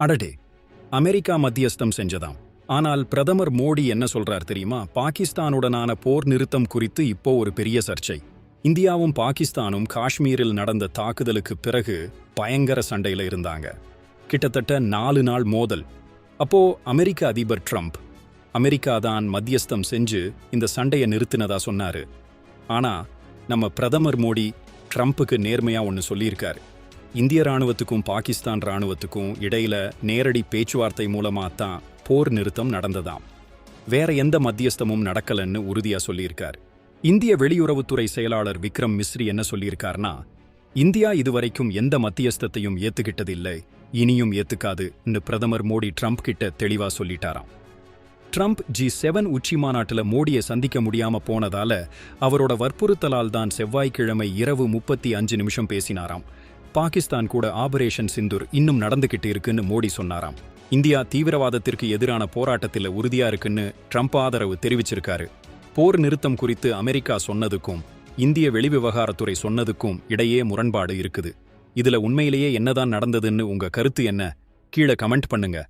அடடே அமெரிக்கா மத்தியஸ்தம் செஞ்சதாம். ஆனால் பிரதமர் மோடி என்ன சொல்றார் தெரியுமா? பாகிஸ்தானுடனான போர் நிறுத்தம் குறித்து இப்போ ஒரு பெரிய சர்ச்சை. இந்தியாவும் பாகிஸ்தானும் காஷ்மீரில் நடந்த தாக்குதலுக்கு பிறகு பயங்கர சண்டையில இருந்தாங்க. கிட்டத்தட்ட நாலு நாள் மோதல். அப்போ அமெரிக்க அதிபர் ட்ரம்ப் அமெரிக்கா தான் மத்தியஸ்தம் செஞ்சு இந்த சண்டையை நிறுத்தினதா சொன்னாரு. ஆனா நம்ம பிரதமர் மோடி ட்ரம்ப்புக்கு நேர்மையா ஒன்னு சொல்லியிருக்காரு. இந்திய ராணுவத்துக்கும் பாகிஸ்தான் ராணுவத்துக்கும் இடையில நேரடி பேச்சுவார்த்தை மூலமா தான் போர் நிறுத்தம் நடந்ததாம். வேற எந்த மத்தியஸ்தமும் நடக்கலன்னு உறுதியா சொல்லியிருக்கார். இந்திய வெளியுறவுத்துறை செயலாளர் விக்ரம் மிஸ்ரி என்ன சொல்லியிருக்காருனா இந்தியா இதுவரைக்கும் எந்த மத்தியஸ்தத்தையும் ஏத்துக்கிட்டதில்லை இனியும் ஏத்துக்காதுன்னு பிரதமர் மோடி ட்ரம்ப் கிட்ட தெளிவா சொல்லிட்டாராம். ட்ரம்ப் ஜி செவன் உச்சி மாநாட்டுல மோடியை சந்திக்க முடியாம போனதால அவரோட வற்புறுத்தலால் தான் செவ்வாய்க்கிழமை இரவு முப்பத்தி அஞ்சு நிமிஷம் பேசினாராம். பாகிஸ்தான் கூட ஆபரேஷன் சிந்தூர் இன்னும் நடந்துகிட்டு இருக்குன்னு மோடி சொன்னாராம். இந்தியா தீவிரவாதத்திற்கு எதிரான போராட்டத்தில் உறுதியா இருக்குன்னு ட்ரம்ப் ஆதரவு தெரிவிச்சிருக்காரு. போர் நிறுத்தம் குறித்து அமெரிக்கா சொன்னதுக்கும் இந்திய வெளிவிவகாரத்துறை சொன்னதுக்கும் இடையே முரண்பாடு இருக்குது. இதுல உண்மையிலேயே என்னதான் நடந்ததுன்னு உங்க கருத்து என்ன? கீழே கமெண்ட் பண்ணுங்க.